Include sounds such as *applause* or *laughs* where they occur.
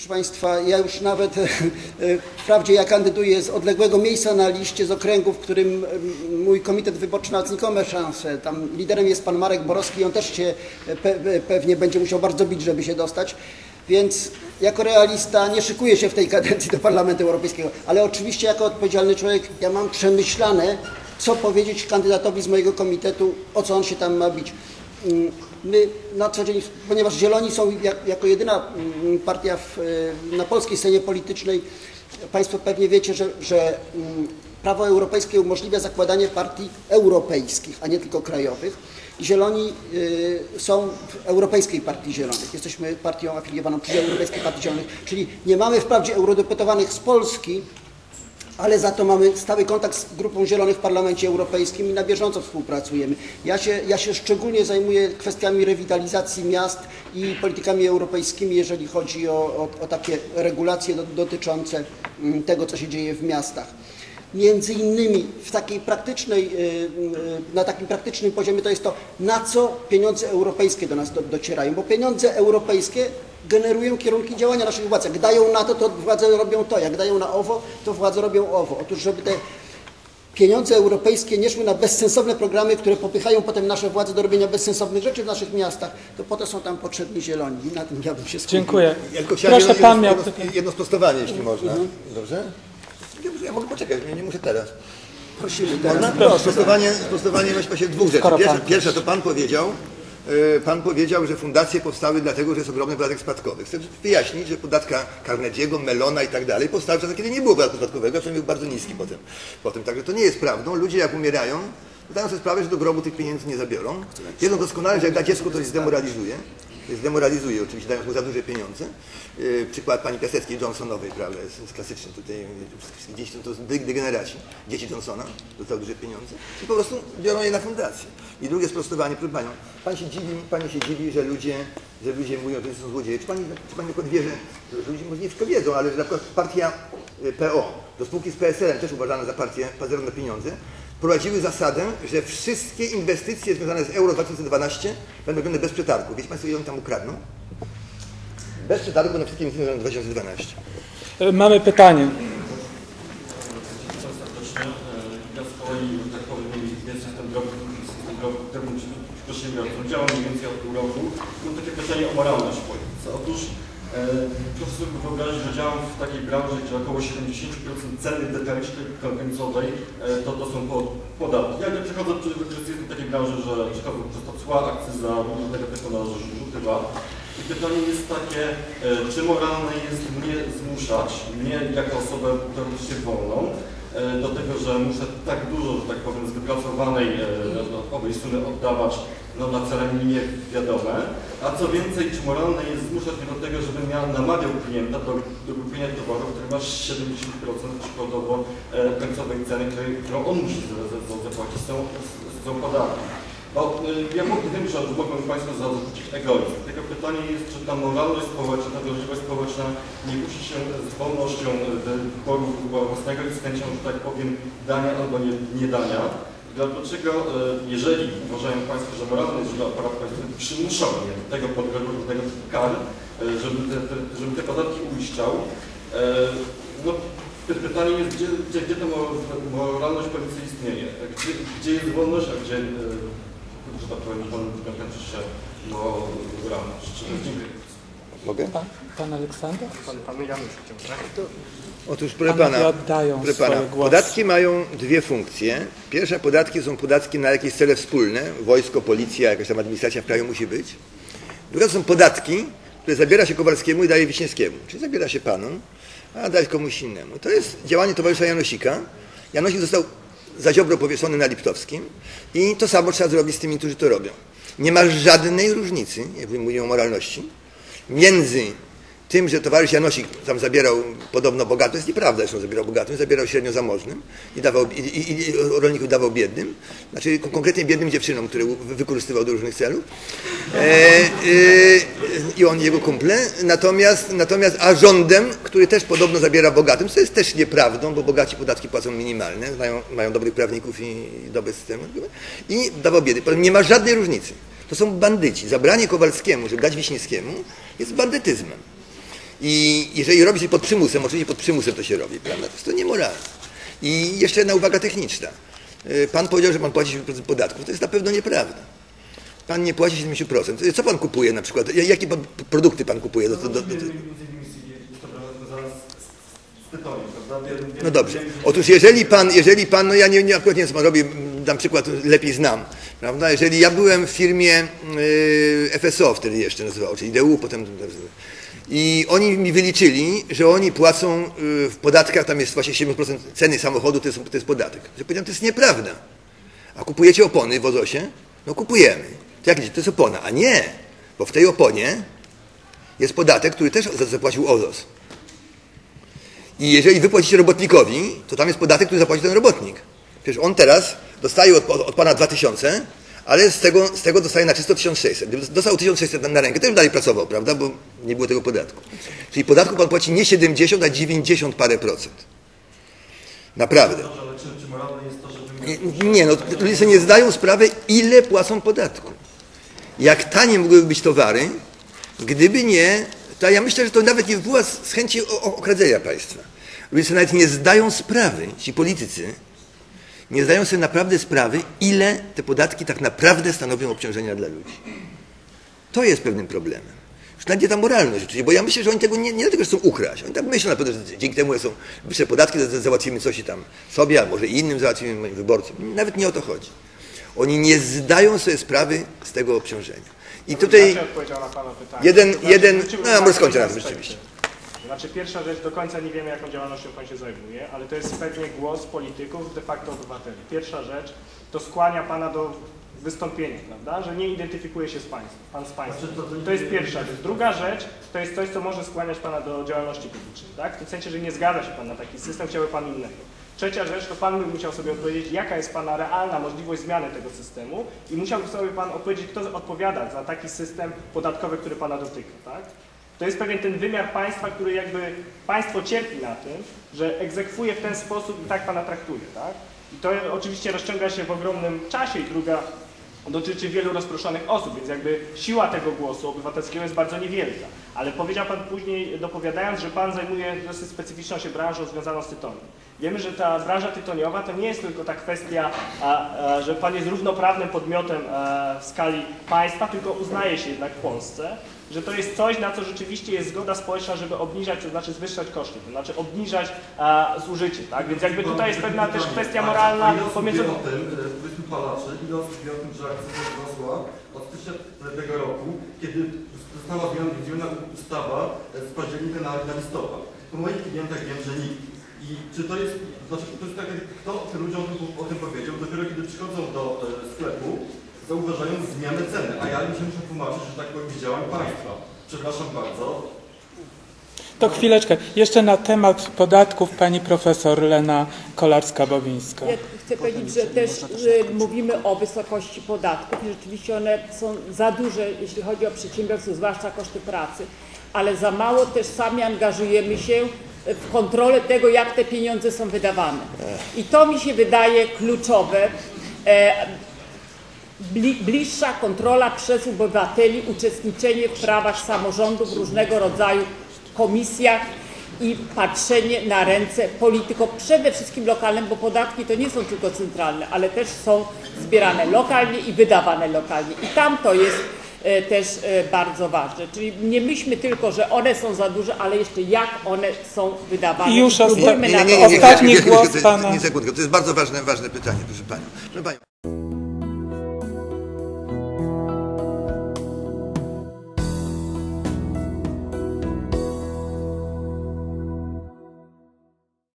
Proszę Państwa, ja już nawet *laughs* e, wprawdzie ja kandyduję z odległego miejsca na liście z okręgu, w którym m, mój komitet wyborczy ma znikome szanse. Tam liderem jest pan Marek Borowski, on też się pe, pe, pewnie będzie musiał bardzo bić, żeby się dostać. Więc jako realista nie szykuję się w tej kadencji do Parlamentu Europejskiego, ale oczywiście jako odpowiedzialny człowiek ja mam przemyślane, co powiedzieć kandydatowi z mojego komitetu, o co on się tam ma bić. My na co dzień, ponieważ Zieloni są jak, jako jedyna mm, partia w, e, na polskiej scenie politycznej, Państwo pewnie wiecie, że, że mm, prawo europejskie umożliwia zakładanie partii europejskich, a nie tylko krajowych. Zieloni y, są w Europejskiej Partii Zielonych. Jesteśmy partią afiliowaną przy Europejskiej Partii Zielonych, czyli nie mamy wprawdzie eurodeputowanych z Polski, ale za to mamy stały kontakt z Grupą Zielonych w Parlamencie Europejskim i na bieżąco współpracujemy. Ja się, ja się szczególnie zajmuję kwestiami rewitalizacji miast i politykami europejskimi, jeżeli chodzi o, o, o takie regulacje do, dotyczące mm, tego, co się dzieje w miastach. Między innymi w takiej praktycznej, y, y, na takim praktycznym poziomie to jest to, na co pieniądze europejskie do nas do, docierają, bo pieniądze europejskie generują kierunki działania naszych władz. Jak dają na to, to władze robią to. Jak dają na owo, to władze robią owo. Otóż, żeby te pieniądze europejskie nie szły na bezsensowne programy, które popychają potem nasze władze do robienia bezsensownych rzeczy w naszych miastach, to po to są tam potrzebni zieloni. I na tym ja bym się skupił. Dziękuję. Ja tylko chciałem Proszę jedno, pan miał jedno, sprostowanie, jeśli można. Dobrze? Ja, mogę poczekać, nie, nie muszę teraz. Prosimy teraz. Można? Sprostowanie, sprostowanie weźmy się dwóch rzeczy. Pierwsze to pan powiedział, pan powiedział, że fundacje powstały dlatego, że jest ogromny podatek spadkowy. Chcę wyjaśnić, że podatka Carnegie'ego, Melona i tak dalej powstały w czasach, kiedy nie było podatku spadkowego, a przynajmniej był bardzo niski potem. potem. Także to nie jest prawdą. Ludzie jak umierają, zdają sobie sprawę, że do grobu tych pieniędzy nie zabiorą. Wiedzą doskonale, że jak da dziecko, to się zdemoralizuje. Zdemoralizuje oczywiście, dając mu za duże pieniądze. Yy, przykład pani Piaseckiej Johnsonowej, prawda, jest, klasyczny tutaj. Dzieci to, degeneraci. Dzieci Johnsona dostały duże pieniądze i po prostu biorą je na fundację. I drugie sprostowanie, proszę panią, pan się dziwi, pani się dziwi, że ludzie, że ludzie mówią, że są złodzieje. Czy pani, czy pani wie, że, że ludzie może nie wszystko wiedzą, ale że na przykład partia y, PO, do spółki z PSL-em też uważana za partię pazerną na pieniądze, prowadziły zasadę, że wszystkie inwestycje związane z Euro 2012 będą robione bez przetargu. Wiecie Państwo, ile oni tam ukradną? Bez przetargu na wszystkie inwestycje związane z 2012. Y, Mamy pytanie. E, Ja z kolei, że tak powiem, jestem drobnym przedsiębiorcą. Działam mniej więcej od pół roku. Mam takie pytanie o moralność w polityce. Otóż e, proszę sobie wyobrazić, że działam w takiej branży, gdzie około 70% ceny detalicznej końcowej e, to, to są po- podatki. Ja nie przechodzę przez jestem w takiej branży, że przechodzę przez to cła, akcyza, różnego typu należy rzuty. I pytanie jest takie, e, czy moralne jest mnie zmuszać, mnie jako osobę teoretycznie wolną, e, do tego, że muszę tak dużo, że tak powiem, z wypracowanej e, dodatkowej sumy oddawać no, na cele mi niewiadome, a co więcej, czy moralne jest zmuszać mnie do tego, żebym ja namawiał klienta do, do kupienia towaru, który ma 70% przykładowo e, końcowej ceny, którą on musi za- za- za- zapłacić z tą podatkiem. Bo y, ja mogę- wiem, że mogą Państwo zarzucić egoizm. Tylko pytanie jest, czy ta moralność społeczna, ta wrażliwość społeczna nie musi się z wolnością y, wyboru własnego i z chęcią, że tak powiem, dania albo nie, nie dania. Dlaczego, y, jeżeli uważają Państwo, że moralne jest, że aparat państwowy przymuszał mnie do tego pod tego typu kar, żeby te, te, żeby te podatki uiszczał, no, py- pytanie jest, gdzie, gdzie, gdzie ta mo- moralność policji istnieje? Gdzie, gdzie jest wolność, a gdzie, że tak powiem, pan kończy się moralność? Dziękuję. Mogę? Pan, pan Aleksander? Otóż, proszę Panowie pana, oddają proszę pana głosy. podatki mają dwie funkcje. Pierwsza, podatki są podatki na jakieś cele wspólne. Wojsko, policja, jakaś tam administracja w kraju musi być. Druga to są podatki, które zabiera się Kowalskiemu i daje Wiśniewskiemu. Czyli zabiera się panu, a daje komuś innemu. To jest działanie towarzysza Janosika. Janosik został za Ziobro powieszony na Liptowskim i to samo trzeba zrobić z tymi, którzy to robią. Nie ma żadnej różnicy, jak mówimy o moralności, między tym, że towarzysz Janosik tam zabierał podobno bogatym, jest nieprawda, że on zabierał bogatym, zabierał średnio zamożnym i, dawał, i, i, i rolników dawał biednym, znaczy kon- konkretnie biednym dziewczynom, które wykorzystywał do różnych celów e, e, i on jego kumple, natomiast, natomiast a rządem, który też podobno zabiera bogatym, co jest też nieprawdą, bo bogaci podatki płacą minimalne, mają, mają dobrych prawników i, dobre systemy i dawał biedy. Nie ma żadnej różnicy. To są bandyci. Zabranie Kowalskiemu, żeby dać Wiśniewskiemu, jest bandytyzmem. I jeżeli robi się pod przymusem, oczywiście pod przymusem to się robi, prawda? To jest to niemoralne. I jeszcze jedna uwaga techniczna. Y, Pan powiedział, że pan płaci 7% podatków. To jest na pewno nieprawda. Pan nie płaci 70%. Y, Co pan kupuje na przykład? Ja- Jakie pan, produkty pan kupuje? Do, do, do, do, no dobrze. Otóż jeżeli pan, jeżeli pan, no ja nie, nie akurat nie wiem co pan robi, dam przykład, lepiej znam, prawda? Jeżeli ja byłem w firmie y, FSO wtedy jeszcze nazywało, czyli DU, potem i oni mi wyliczyli, że oni płacą y, w podatkach, tam jest właśnie 7% ceny samochodu, to jest, to jest podatek. Że powiedziałem, to jest nieprawda. A kupujecie opony w Ozosie? No kupujemy. To jak to jest opona? A nie, bo w tej oponie jest podatek, który też za- zapłacił Ozos. I jeżeli wy płacicie robotnikowi, to tam jest podatek, który zapłaci ten robotnik. Przecież on teraz dostaje od, od pana 2000, ale z tego, z tego dostaje na czysto 1600. Gdyby dostał 1600 na, na rękę, już dalej pracował, prawda? Bo nie było tego podatku. Czyli podatku pan płaci nie 70, a 90 parę procent. Naprawdę. Nie, nie, no ludzie sobie nie zdają sprawy, ile płacą podatku. Jak tanie mogłyby być towary, gdyby nie, to ja myślę, że to nawet nie wypływa z chęci okradzenia państwa. Ludzie sobie nawet nie zdają sprawy, ci politycy, nie zdają sobie naprawdę sprawy, ile te podatki tak naprawdę stanowią obciążenia dla ludzi. To jest pewnym problemem. Już nawet nie ta moralność bo ja myślę, że oni tego nie, nie dlatego, że chcą ukraść. Oni tak myślą na pewno, że dzięki temu, są wyższe podatki, załatwimy coś tam sobie, a może innym załatwimy moim wyborcom. Nawet nie o to chodzi. Oni nie zdają sobie sprawy z tego obciążenia. I tutaj Inaczej odpowiedział na Pana pytanie. jeden, znaczy, jeden, no może skończę na raz aspekty. rzeczywiście. Znaczy pierwsza rzecz, do końca nie wiemy jaką działalnością Pan się zajmuje, ale to jest pewnie głos polityków, de facto obywateli. Pierwsza rzecz to skłania Pana do wystąpienia, prawda, że nie identyfikuje się z państwem, Pan z państwem. Znaczy, To jest pierwsza rzecz. Druga rzecz to jest coś, co może skłaniać Pana do działalności publicznej, tak? W tym sensie, że nie zgadza się Pan na taki system, chciałby Pan innego. Trzecia rzecz, to Pan by musiał sobie odpowiedzieć, jaka jest Pana realna możliwość zmiany tego systemu i musiałby sobie Pan odpowiedzieć, kto odpowiada za taki system podatkowy, który Pana dotyka, tak? To jest pewien ten wymiar państwa, który jakby państwo cierpi na tym, że egzekwuje w ten sposób i tak Pana traktuje, tak? I to oczywiście rozciąga się w ogromnym czasie i druga dotyczy wielu rozproszonych osób, więc jakby siła tego głosu obywatelskiego jest bardzo niewielka. Ale powiedział Pan później, dopowiadając, że Pan zajmuje dosyć specyficzną się branżą związaną z tytoniem. Wiemy, że ta branża tytoniowa to nie jest tylko ta kwestia, że Pan jest równoprawnym podmiotem w skali państwa, tylko uznaje się jednak w Polsce, że to jest coś, na co rzeczywiście jest zgoda społeczna, żeby obniżać, to znaczy zwyższać koszty, to znaczy obniżać a, zużycie, tak? Więc jakby tutaj jest pewna też kwestia moralna pomiędzy... o tym, e, powiedzmy palaczy, ile osób wie o tym, że akcyza wzrosła od stycznia tego roku, kiedy została zmieniona, ustawa e, z października na, na listopad. Po moich klientach wiem, że nikt. I czy to jest, znaczy, to jest tak, jak kto tym ludziom o tym, o tym powiedział, dopiero kiedy przychodzą do e, sklepu, zauważają zmianę ceny, a ja im się muszę tłumaczyć, że tak powiem, z działań państwa. Przepraszam bardzo, To chwileczkę. Jeszcze na temat podatków pani profesor Lena Kolarska-Bobińska. Ja chcę powiedzieć, że też że mówimy o wysokości podatków i rzeczywiście one są za duże, jeśli chodzi o przedsiębiorców, zwłaszcza koszty pracy, ale za mało też sami angażujemy się w kontrolę tego, jak te pieniądze są wydawane. I to mi się wydaje kluczowe. E, bli, bliższa kontrola przez obywateli, uczestniczenie w prawach samorządów w różnego rodzaju komisjach i patrzenie na ręce politykom, przede wszystkim lokalnym, bo podatki to nie są tylko centralne, ale też są zbierane lokalnie i wydawane lokalnie. I tam to jest e, też e, bardzo ważne. Czyli nie myślmy tylko, że one są za duże, ale jeszcze jak one są wydawane. I już osta- nie, to nie, nie, Ostatni głos chwileczkę, to jest- pana. Nie sekundkę, to jest bardzo ważne, ważne pytanie, proszę Panią. Proszę Panią.